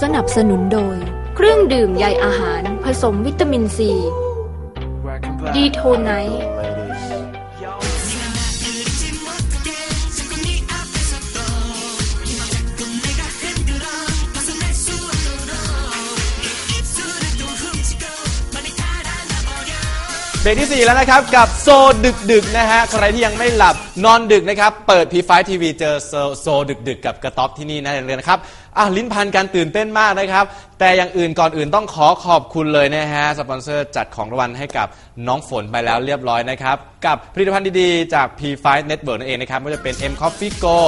สนับสนุนโดย เครื่องดื่มใยอาหารผสมวิตามินซี ดีโทไนท์ เบรกที่ 4 แล้วนะครับ กับโซดึกดึกนะฮะ ใครที่ยังไม่หลับนอนดึกนะครับ เปิด P5 TV เจอโซโซดึกดึกกับกระต๊อบที่นี่นะเลยนะครับอะลิ้นพันการตื่นเต้นมากนะครับ แต่อย่างอื่นก่อนอื่นต้องขอขอบคุณเลยนะฮะ สปอนเซอร์จัดของรางวัลให้กับน้องฝนไปแล้วเรียบร้อยนะครับ กับผลิตภัณฑ์ดีๆ จาก P5 Network นั่นเองนะครับไม่ว่าจะเป็น M Coffee Go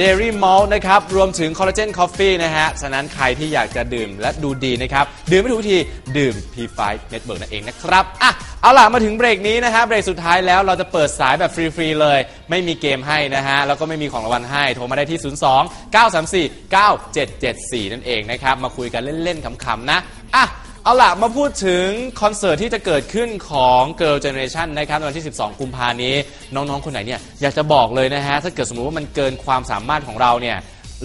Dairy Malt นะครับ รวมถึง Collagen Coffee นะฮะ ฉะนั้นใครที่อยากจะดื่มและดูดีนะครับ ดื่มไม่ถูกวิธีดื่ม P5 Network นั่นเองนะครับ อะ เอาล่ะ มาถึงเบรกนี้นะฮะ เบรกสุดท้ายแล้วเราจะเปิดสายแบบฟรี ๆ เลย ไม่มีเกมให้นะฮะ แล้วก็ไม่มีของรางวัลให้ โทรมาได้ที่ 02 934 9774 นั่นเองนะครับ มาคุยกันเล่น ๆ ขำ ๆ นะ อะ เอาล่ะ มาพูดถึงคอนเสิร์ตที่จะเกิดขึ้นของ Girl Generation นะครับในวันที่ 12 กุมภานี้ น้องๆ คนไหนเนี่ยอยากจะบอกเลยนะฮะ ถ้าเกิดสมมุติว่ามันเกินความสามารถของเราเนี่ย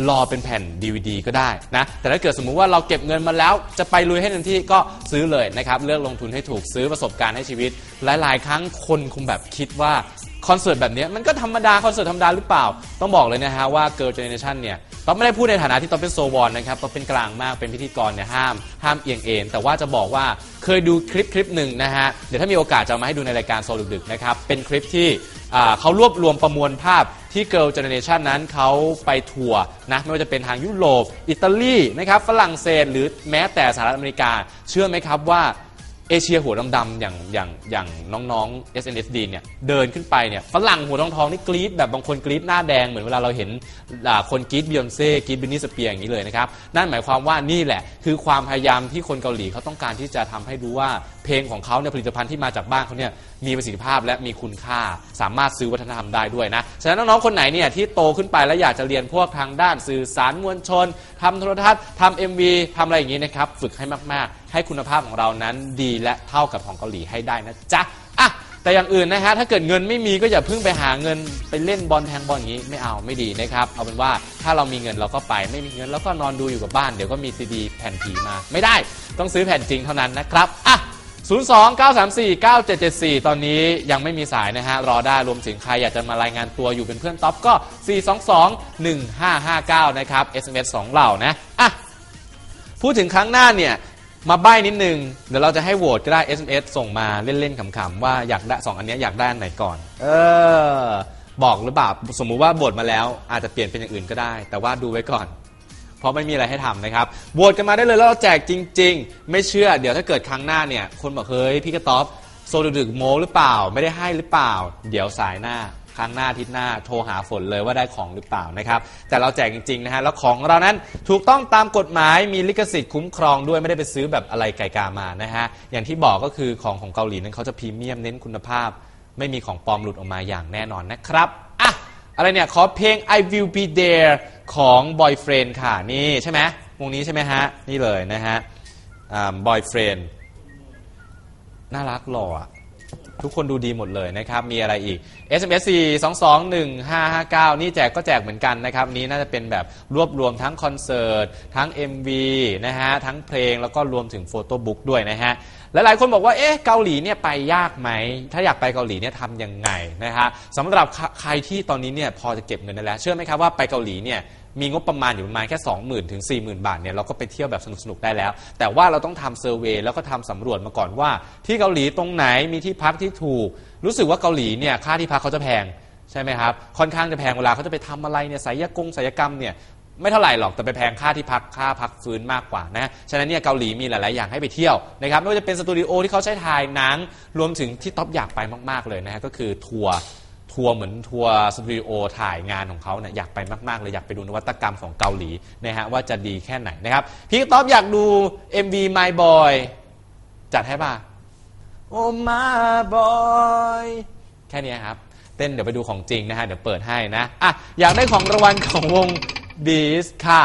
รอเป็นแผ่น DVD ก็ได้นะ แต่ถ้าเกิดสมมุติว่าเราเก็บเงินมาแล้ว จะไปลุยให้เต็มที่ก็ซื้อเลยนะครับ เลือกลงทุนให้ถูกซื้อประสบการณ์ให้ชีวิต หลาย ๆ ครั้งคนคงแบบคิดว่า อนเสิร์ตแบบนี้มันก็ธรรมดาคอนเสิร์ตธรรมดาหรือเปล่า ต้องบอกเลยนะฮะว่า Girl Generation เนี่ยต้องไม่ได้พูดในฐานะที่ต้องเป็นโซวอนนะครับต้องเป็นกลางมากเป็นพิธีกรเนี่ยห้ามห้ามเอียงเอ็นแต่ว่าจะบอกว่าเคยดูคลิปคลิปหนึ่งนะฮะเดี๋ยวถ้ามีโอกาสจะมาให้ดูในรายการโซลดึกๆนะครับเป็นคลิปที่เขารวบรวมประมวลภาพที่ Girl Generation นั้นเขาไปทัวร์นะไม่ว่าจะเป็นทางยุโรปอิตาลีนะครับฝรั่งเศสหรือแม้แต่สหรัฐอเมริกา เชื่อไหมครับว่า เอเชียหัวดำๆอย่างอย่างอย่างน้องๆ SNSD เนี่ยเดินขึ้นไปเนี่ยฝรั่งหัวทองทองๆนี่กรี๊ดแบบบางคนกรี๊ดหน้าแดงเหมือนเวลาเราเห็นคนกรี๊ดบิยอนเซ่กรี๊ดบินนี่สเปียร์อย่างนี้เลยนะครับ นั่นหมายความว่านี่แหละ คือความพยายามที่คนเกาหลีเขาต้องการที่จะทำให้ดูว่าเพลงของเขาเนี่ยผลิตภัณฑ์ที่มาจากบ้านเขาเนี่ยมีประสิทธิภาพและมีคุณค่า สามารถซื้อวัฒนธรรมได้ด้วยนะ ฉะนั้นน้องๆคนไหนเนี่ยที่โตขึ้นไปแล้วอยากจะเรียนพวกทางด้านสื่อสารมวลชนทำโทรทัศน์ทำ MV ทำอะไรอย่างนี้นะครับฝึกให้มากๆ ให้คุณภาพของเรานั้นดีและเท่ากับของเกาหลีให้ได้นะจ๊ะอะแต่อย่างอื่นนะฮะถ้าเกิดเงินไม่มีก็อย่าเพิ่งไปหาเงินไปเล่นบอลแทงบอลอย่างนี้ไม่เอาไม่ดีนะครับ เอาเป็นว่าถ้าเรามีเงินเราก็ไปไม่มีเงินเราก็นอนดูอยู่กับบ้านเดี๋ยวก็มีซีดีแผ่นผีมา ไม่ได้ต้องซื้อแผ่นจริงเท่านั้นนะครับอะ 02 934 9774 ตอนนี้ยังไม่มีสายนะฮะ รอได้รวมถึงใครอยากจะมารายงานตัวอยู่เป็นเพื่อนท็อปก็ 422 1559 นะครับ SMS 2เหล่านะ อะ พูดถึงครั้งหน้าเนี่ย มาใบ้นิดนึง เดี๋ยวเราจะให้โหวตก็ได้ SMS ส่งมาเล่น ๆ ขำๆ ว่าอยากได้สองอันเนี้ยอยากได้อันไหนก่อน เออ บอกหรือเปล่า สมมุติว่าโหวตมาแล้ว อาจจะเปลี่ยนเป็นอย่างอื่นก็ได้ แต่ว่าดูไว้ก่อน เพราะไม่มีอะไรให้ทำนะครับโหวตกันมาได้เลยแล้วเราแจกจริง ๆ ไม่เชื่อเดี๋ยวถ้าเกิดครั้งหน้าเนี่ย คนบอกเฮ้ยพี่กระต๊อบโซดึกๆโมหรือเปล่า ไม่ได้ให้หรือเปล่า เดี๋ยวสายหน้าครั้งหน้าอาทิตย์หน้าโทรหาฝนเลยว่าได้ของหรือเปล่านะครับแต่เราแจกจริงๆนะฮะแล้วของเรานั้นถูกต้องตามกฎหมายมีลิขสิทธิ์คุ้มครองด้วยไม่ได้ไปซื้อแบบอะไรไก่กามานะฮะอย่างที่บอกก็คือของของเกาหลีนั้นเขาจะพรีเมียมเน้นคุณภาพ ไม่มีของปลอมหลุดออกมาอย่างแน่นอนนะครับอะอะไรเนี่ยขอเพลง I Will Be There ของ Boyfriend ค่ะ นี่ใช่ไหมวงนี้ใช่ไหมฮะ นี่เลยนะฮะอ่า Boyfriend น่ารักหล่อทุกคนดูดีหมดเลยนะครับ มีอะไรอีก SMS 4 2 2 1 5 5 9 นี่แจกก็แจกเหมือนกันนะครับ นี้น่าจะเป็นแบบรวบรวมทั้งคอนเสิร์ต ทั้ง MV นะฮะ ทั้งเพลงแล้วก็รวมถึงโฟโต้บุ๊กด้วยนะฮะ หลายๆคนบอกว่าเอ๊ะเกาหลีเนี่ยไปยากไหมถ้าอยากไปเกาหลีเนี่ยทำยังไงนะฮะสำหรับใครที่ตอนนี้เนี่ยพอจะเก็บเงินได้แล้ว เชื่อไหมครับว่าไปเกาหลีเนี่ยมีงบประมาณอยู่ประมาณแค่ 20,000 ถึง 40,000 บาทเนี่ยเราก็ไปเที่ยวแบบสนุก ๆ ได้แล้ว แต่ว่าเราต้องทำเซอร์เวยแล้วก็ทำสำรวจมาก่อนว่า ที่เกาหลีตรงไหนมีที่พักที่ถูก รู้สึกว่าเกาหลีเนี่ยค่าที่พักเขาจะแพงใช่ไหมครับค่อนข้างจะแพงเวลาเขาจะไปทำอะไรเนี่ยศิลปกงศิลปกรรมเนี่ย ไม่เท่าไหร่หรอกแต่ไปแพงค่าที่พักค่าพักฟื้นมากกว่านะฉะนั้นเนี่ยเกาหลีมีหลาย ๆ อย่างให้ไปเที่ยวนะครับไม่ว่าจะเป็นสตูดิโอที่เขาใช้ถ่ายหนังรวมถึงที่ท็อปอยากไปมาก ๆ เลยนะฮะก็คือทัวร์ทัวร์เหมือนทัวร์สตูดิโอถ่ายงานของเขาเนี่ยอยากไปมากๆเลยอยากไปดูนวัตกรรมของเกาหลีนะฮะว่าจะดีแค่ไหนนะครับพี่ต๊อบอยากดู MV My Boy จัดให้ป่ะโอ้ My Boy แค่นี้ครับ เต้นเดี๋ยวไปดูของจริงนะฮะ เดี๋ยวเปิดให้นะ อะ อยากได้ของรางวัลของวง b e a s ค่ะ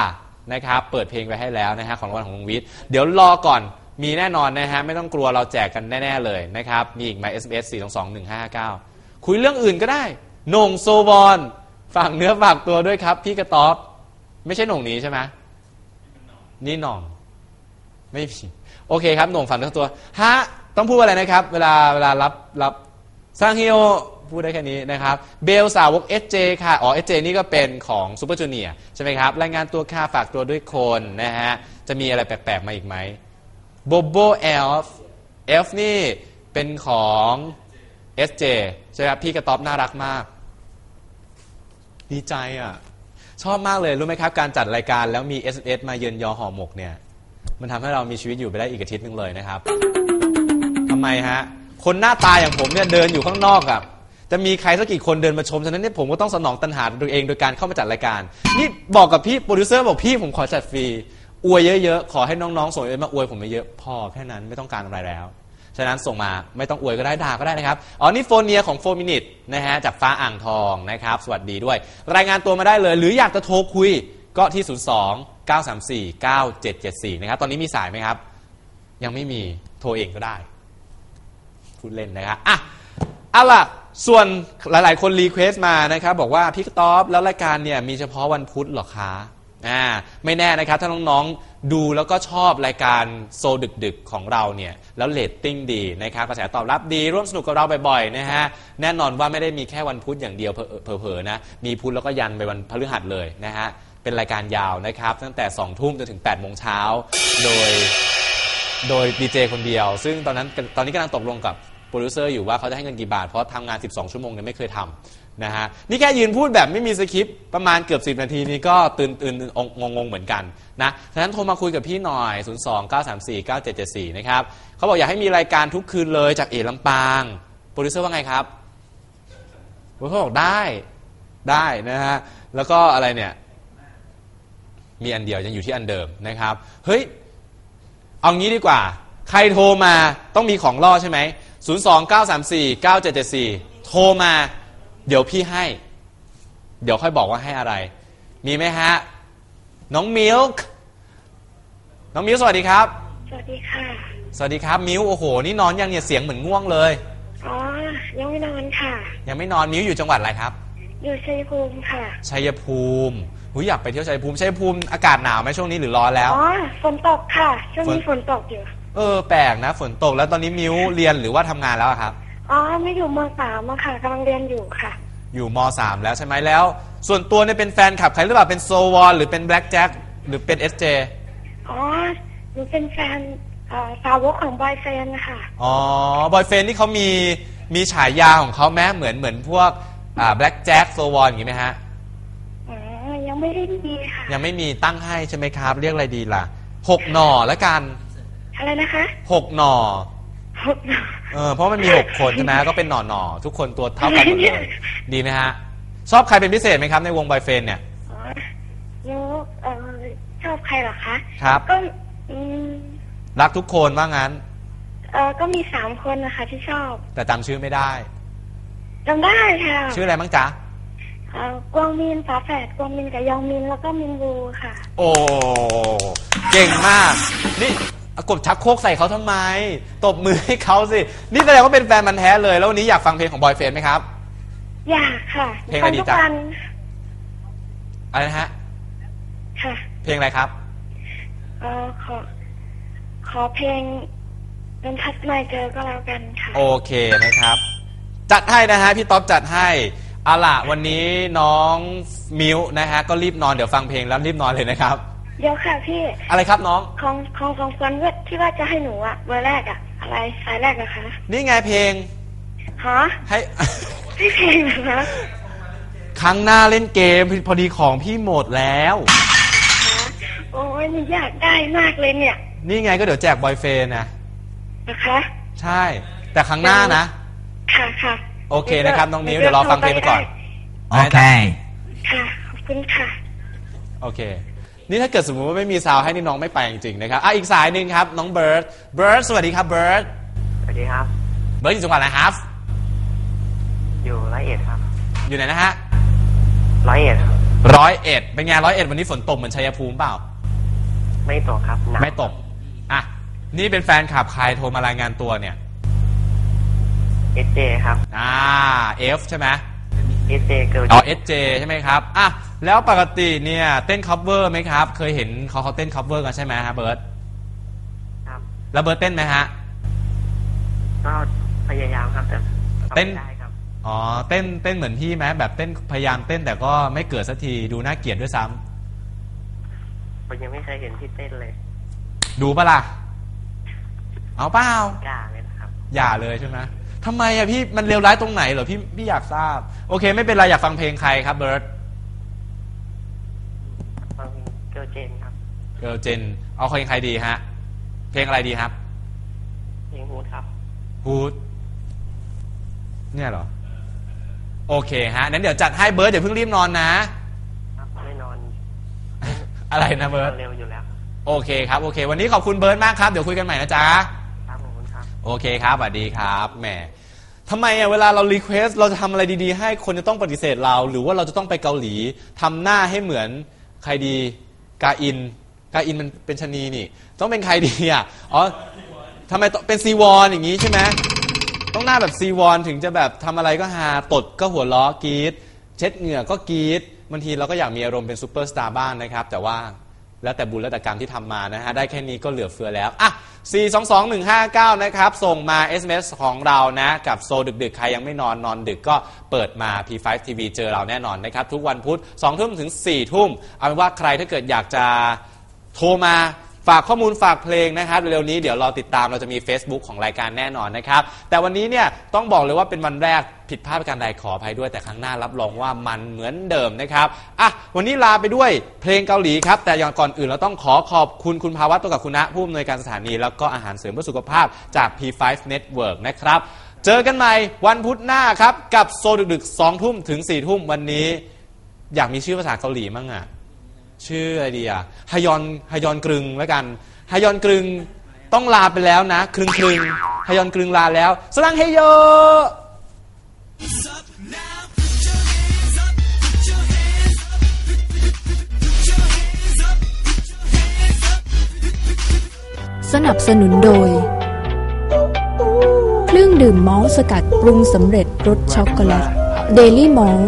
นะครับเปิดเพลงไปให้แล้วนะฮะของรางวัลของวงวิทย์เดี๋ยวรอก่อนมีแน่นอนนะฮะไม่ต้องกลัวเราแจกกันแน่ ๆ เลยนะครับ มีอีกไหม SMS 4 2 2 1 5 9 คุยเรื่องอื่นก็ได้หน่งโซบอนฝากเนื้อฝากตัวด้วยครับ พี่กระต๊อบ ไม่ใช่หน่งนี้ใช่ไหมนี่หน่อง ไม่มีโอเคครับหน่งฝากเนื้อตัวฮะต้องพูดอะไรนะครับ เวลาเวลารับรับสร้างฮิโอ พูดได้แค่นี้นะครับเบลสาวก SJ ค่ะ อ๋อ SJ นี่ก็เป็นของซูเปอร์จูเนียใช่ไหมครับ รายงานตัวค่าฝากตัวด้วยคนนะฮะ จะมีอะไรแปลก ๆ มาอีกไหมโบโบเอลฟ์เอลฟ์นี่เป็นของ SJ ใช่ไหมครับ พี่กระต๊อบน่ารักมาก ดีใจอะ ชอบมากเลย รู้ไหมครับ การจัดรายการแล้วมี s อ s มาเยือนยอห่อหมกเนี่ย มันทำให้เรามีชีวิตอยู่ไปได้อีกอาทิตย์หนึงเลยนะครับทำไมฮะคนหน้าตาอย่างผมเนี่ยเดินอยู่ข้างนอกอะ จะมีใครสักกี่คนเดินมาชม ฉะนั้นเนี่ยผมก็ต้องสนองตัณหาตัวเองโดยการเข้ามาจัดรายการ นี่บอกกับพี่โปรดิวเซอร์บอกพี่ผมขอจัดฟรี อวยเยอะๆ ขอให้น้องๆ ส่งเอมาอวยผมเยอะพอแค่นั้นไม่ต้องการอะไรแล้ว ฉะนั้นส่งมาไม่ต้องอวยก็ได้ด่าก็ได้นะครับ อ๋อ นี่โฟนเนียของโฟมินิตนะฮะจากฟ้าอ่างทองนะครับ สวัสดีด้วย รายงานตัวมาได้เลย หรืออยากจะโทรคุยก็ที่ 02 934 9774 นะครับ ตอนนี้มีสายไหมครับ ยังไม่มี โทรเองก็ได้ พูดเล่นนะครับอะเอาล่ะ ส่วนหลาย ๆ คนรีเควส์มานะครับบอกว่าพี่กต๊อบแล้วรายการเนี่ยมีเฉพาะวันพุธหรอคะอ่าไม่แน่นะครับ ถ้าน้อง ๆ ดูแล้วก็ชอบรายการโซดึก ๆ ของเราเนี่ย แล้วเรตติ้งดีนะครับกระแสตอบรับดี ร่วมสนุกกับเราบ่อย ๆ นะฮะ แน่นอนว่าไม่ได้มีแค่วันพุธอย่างเดียวเผลอๆนะ มีพุธแล้วก็ยันไปวันพฤหัสเลยนะฮะ เป็นรายการยาวนะครับ ตั้งแต่ 2 ทุ่มจนถึง8โมงเช้า โดยโดยดีเจคนเดียว ซึ่งตอนนั้นตอนนี้กำลังตกลงกับ รดิวเซอร์อยู่ว่าเขาจะให้เงินกี่บาท เพราะทำงาน 12 ชั่วโมงเนี่ยไม่เคยทำนะฮะนี่แค่ยืนพูดแบบไม่มีสคริปต์ประมาณเกือบ 10 นาทีนี้ก็ตื่นตื่นงงงเหมือนกันนะฉะนั้นโทรมาคุยกับพี่หน่อย 0 2 9 3 4 9 7 7 4 นะครับเขาบอกอยากให้มีรายการทุกคืนเลยจากเอลำปางโปรดิวเซอร์ว่าไงครับโปรดิวเซอร์บอกได้ได้นะฮะแล้วก็อะไรเนี่ยมีอันเดียวยังอยู่ที่อันเดิมนะครับ เฮ้ย เอางี้ดีกว่า ใครโทรมาต้องมีของล่อใช่ไหม 0 2 9 3 4 9 7 7 4 โทรมา เดี๋ยวพี่ให้ เดี๋ยวค่อยบอกว่าให้อะไร มีไหมฮะ น้องมิลค์น้องมิลค์สวัสดีครับ สวัสดีค่ะ สวัสดีครับมิลค์โอ้โห นี่นอนยังเนี่ยเสียงเหมือนง่วงเลย อ๋อ ยังไม่นอนค่ะ ยังไม่นอนมิลค์อยู่จังหวัดอะไรครับ อยู่ชัยภูมิค่ะ ชัยภูมิหุยอยากไปเที่ยวชัยภูมิชัยภูมิอากาศหนาวไหมช่วงนี้หรือร้อนแล้ว อ๋อ ฝนตกค่ะ ช่วงนี้ฝฝนนตกอยู่ เออแปลกนะฝนตกแล้วตอนนี้มิวเรียนหรือว่าทำงานแล้วอะครับ อ๋อไม่อยู่มสามอะค่ะกำลังเรียนอยู่ค่ะ อยู่ม .3 แล้วใช่ไหมแล้ว ส่วนตัวเนี่ยเป็นแฟนคลับใครหรือเปล่าเป็นโซวอนหรือเป็นแบล็กแจ็คหรือเป็น SJ อ๋อหนูเป็นแฟนเอ่อสาวกของบอยเฟนค่ะ อ๋อบอยเฟนนี่เขามีมีฉายาของเขาแม้เหมือนเหมือนพวกอ่าแบล็กแจ็คโซวอนอย่างนี้ไหมฮะ อ๋อ ยังไม่ได้มีค่ะ ยังไม่มีตั้งให้ใช่ไหมครับ เรียกอะไรดีล่ะหกหน่อแล้วกัน อะไรนะคะหกหน่อหกหน่อเออเพราะมันมีหกคนใช่ไหมก็เป็นหน่อหน่อทุกคนตัวเท่ากันหมดเลยดีไหมฮะ ชอบใครเป็นพิเศษไหมครับ ในวงบอยเฟนเนี่ยอ๋อหนูเอ่อชอบใครเหรอคะครับก็อืมรักทุกคนว่างั้น เออก็มีสามคนนะคะที่ชอบ แต่จำชื่อไม่ได้จำได้ค่ะ ชื่ออะไรบ้างจ๊ะเอ่อกวางมินฝาแฝดกวางมินกับยองมินแล้วก็มินบูค่ะ โอ้ เก่งมาก นี่ กบชักโครกใส่เขาทำไม ตบมือให้เขาสิ นี่แสดงว่าเป็นแฟนมันธุ์แท้เลย แล้ววันนี้อยากฟังเพลงของบอยเฟนไหมครับ อยากค่ะเพลงอะไรดีฟัทุกจ๊ะวันอะไรนะฮะ ค่ะเพลงอะไรครับ เออขอ ขอเพลงเป็นทัศนายเจอก็แล้วกันค่ะ โอเคนะครับ จัดให้นะฮะ พี่ต๊อบจัดให้เอาล่ะวันนี้น้องมิวนะฮะ ก็รีบนอนเดี๋ยวฟังเพลงแล้วรีบนอนเลยนะครับ เดี๋ยวค่ะพี่อะไรครับน้อง ของของของคนเวทที่ว่าจะให้หนูอะเบอร์แรกอะอะไรสายแรกอะคะนี่ไงเพลงฮะให้ให้เพลงเหรอคะครั้งหน้าเล่นเกมพอดีของพี่หมดแล้ว โอ้ยหนูอยากได้มากเลยเนี่ยนี่ไงก็เดี๋ยวแจกบอยเฟนนะนะคะใช่ แต่ครั้งหน้านะ ค่ะค่ะโอเคนะครับน้องมิ้วเดี๋ยวรอฟังเพลงไปก่อน Okay. ค่ะขอบคุณค่ะ โอเค นี่ถ้าเกิดสมมติว่าไม่มีซาวให้นี่น้องไม่ไปจริงๆนะครับอะอีกสายหนึ่งครับน้องเบิร์ดเบิร์ดสวัสดีครับเบิร์ดสวัสดีครับ เบิร์ดอยู่จังหวัดอะไรครับ อยู่ร้อยเอ็ดครับ อยู่ไหนนะฮะร้อยเอ็ดครับร้อยเอ็ดเป็นไงร้อยเอ็ดวันนี้ฝนตกเหมือนชัยภูมิเปล่า ไม่ตกครับหนาวไม่ตกอะนี่เป็นแฟนคลับใครโทรมารายงานตัวเนี่ยเอเจครับ อ่า F ใช่ไหมเอเจเกิร์ลอ๋อ SJ ใช่ไหมครับอะ แล้วปกติเนี่ยเต้น cover ไหมครับ เคยเห็นเขาเขาเต้น cover กันใช่ไหมฮะเบิร์ตครับ แล้วเบิร์ตเต้นไหมฮะก็พยายามครับแต่ทำเต้นไม่ได้ครับอ๋อเต้นเต้นเหมือนพี่ไหมแบบเต้นพยายามเต้นแต่ก็ไม่เกิดสักทีดูน่าเกลียดด้วยซ้ำผมยังไม่เคยเห็นพี่เต้นเลย ดูปะล่ะเอาเปล่ากล้าเลยนะครับอย่าเลยใช่ไหมทำไมอะพี่มันเลวร้ายตรงไหนเหรอพี่พี่อยากทราบ โอเค ไม่เป็นไรอยากฟังเพลงใครครับเบิร์ต ฟังเกิ ร์ลเจนครับ เกิร์ลเจน เอาเพลงใครดีฮะ เพลงอะไรดีครับ เพลงฮูดครับฮูดเนี่ยเหรอ โอเคฮะนั้นเดี๋ยวจัดให้เบิร์ตอย่าเพิ่งรีบนอนนะ ครับไม่นอนอะไรนะเบิร์ตนอนเร็วอยู่แล้ว โอเคครับโอเค วันนี้ขอบคุณเบิร์ตมากครับ เดี๋ยวคุยกันใหม่นะจ๊ะ ครับขอบคุณครับโอเคครับสวัสดีครับแหมทำไมอะเวลาเรารีเควสเราจะทำอะไรดีๆ ให้คนจะต้องปฏิเสธเรา หรือว่าเราจะต้องไปเกาหลีทำหน้าให้เหมือนใครดี กาอิน กาอินมันเป็นชนีนี่ ต้องเป็นใครดีอะ อ๋อทำไมต้องเป็นซีวอนอย่างนี้ใช่ไหมต้องหน้าแบบซีวอนถึงจะแบบทำอะไรก็ฮาตดก็หัวล้อกรีดเช็ดเหงื่อก็กรีดบางทีเราก็อยากมีอารมณ์เป็นซูเปอร์สตาร์บ้างนะครับ แต่ว่า แล้วแต่บุญแล้วแต่กรรมที่ทำมานะฮะได้แค่นี้ก็เหลือเฟือแล้วอะ422-159 นะครับ ส่งมา SMS ของเรานะ กับโซดึกๆ ใครยังไม่นอนนอนดึกก็เปิดมา P5 TV เจอเราแน่นอนนะครับ ทุกวันพุธ2ทุ่มถึง4ทุ่มเอาเป็นว่าใครถ้าเกิดอยากจะโทรมา ฝากข้อมูลฝากเพลงนะครับเร็วๆนี้เดี๋ยวรอติดตามเราจะมี Facebook ของรายการแน่นอนนะครับ แต่วันนี้เนี่ยต้องบอกเลยว่าเป็นวันแรกผิดพลาดประการใดขออภัยด้วยแต่ครั้งหน้ารับรองว่ามันเหมือนเดิมนะครับอะวันนี้ลาไปด้วยเพลงเกาหลีครับ แต่อย่างก่อนอื่นเราต้องขอขอบคุณคุณภาวัตตัวกับคุณณะผู้อำนวยการสถานี แล้วก็อาหารเสริมเพื่อสุขภาพจาก P5 Network นะครับเจอกันใหม่วันพุธหน้าครับ กับโซดึกๆ2ทุ่มถึง4ทุ่มวันนี้ อยากมีชื่อภาษาเกาหลีมั่งอะ ชื่ออะไรดีอะฮยอนฮยอนกรึงแล้วกันฮยอนกรึงต้องลาไปแล้วนะ ครึงครึงฮยอนกรึงลาแล้วสลังเฮโยสนับสนุนโดย เครื่องดื่มมอลสกัดปรุงสำเร็จรสช็อกโกแลตเดลี่มอล